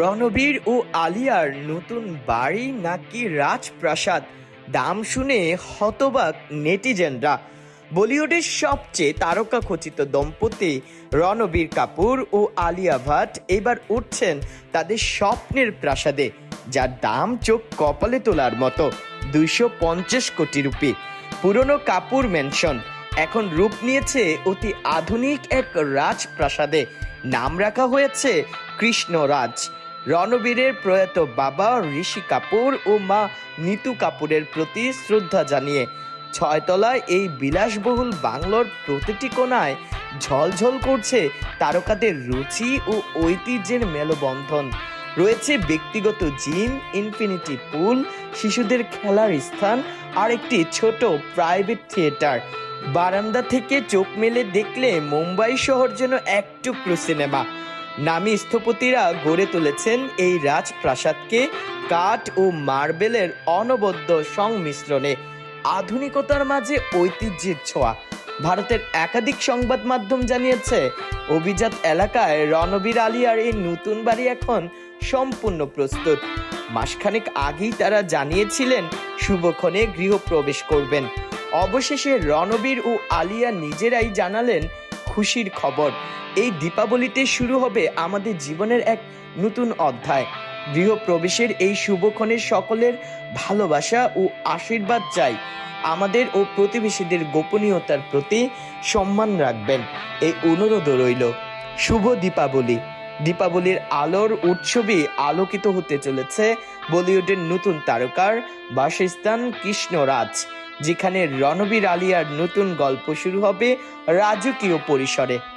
রণবীর ও আলিয়ার নতুন বাড়ি নাকি রাজপ্রাসাদ? দাম শুনে হতবাক নেটিজেনরা। বলিউডের সবচেয়ে তারকা খচিত দম্পতি রণবীর কাপুর ও আলিয়া ভাট এবার উঠছেন তাদের স্বপ্নের প্রাসাদে, যার দাম চোখ কপালে তোলার মতো, দুইশো পঞ্চাশ কোটি রুপি। পুরনো কাপুর ম্যানশন, এখন রূপ নিয়েছে অতি আধুনিক এক রাজপ্রাসাদে। নাম রাখা হয়েছে কৃষ্ণরাজ। রণবীরের প্রয়াত বাবা ঋষি কাপুর ও মা নিতু কাপুরের প্রতি শ্রদ্ধা জানিয়ে ছয়তলায় এই বিলাসবহুল বাংলোর প্রতিটি কোনায় ঝলঝল করছে তারকাদের রুচি ও ঐতিহ্যের মেলবন্ধন। রয়েছে ব্যক্তিগত জিম ইনফিনিটি পুল শিশুদের খেলার স্থান, আর একটি ছোট প্রাইভেট থিয়েটার বারান্দা থেকে চোখ মেলে দেখলে মুম্বাই শহর যেন এক টুকরো সিনেমা নামী স্থপতিরা গড়ে তুলেছেন এই রাজপ্রাসাদকে কাঠ ও মার্বেলের অনবদ্য সংমিশ্রণে। আধুনিকতার মাঝে ঐতিহ্যের ছোঁয়া। ভারতের একাধিক সংবাদ মাধ্যম জানিয়েছে, অভিজাত এলাকায় রণবীর আলিয়ার এই নতুন বাড়ি এখন সম্পূর্ণ প্রস্তুত। মাসখানেক আগেই তারা জানিয়েছিলেন শুভক্ষণে গৃহপ্রবেশ করবেন। অবশেষে রণবীর ও আলিয়া নিজেরাই জানালেন খুশির খবর। এই দীপাবলিতে শুরু হবে আমাদের জীবনের এক নতুন অধ্যায়। গৃহপ্রবেশের এই শুভক্ষণের সকলের ভালোবাসা ও আশীর্বাদ চাই। আমাদের ও প্রতিবেশীদের গোপনীয়তার প্রতি সম্মান রাখবেন। এই অনুরোধ রইল। শুভ দীপাবলি। দীপাবলির আলোর উৎসবে আলোকিত হতে চলেছে বলিউডের নতুন তারকার বাসস্থান কৃষ্ণরাজ। যেখানে রণবীর আলিয়ার নতুন গল্প শুরু হবে রাজকীয় পরিসরে।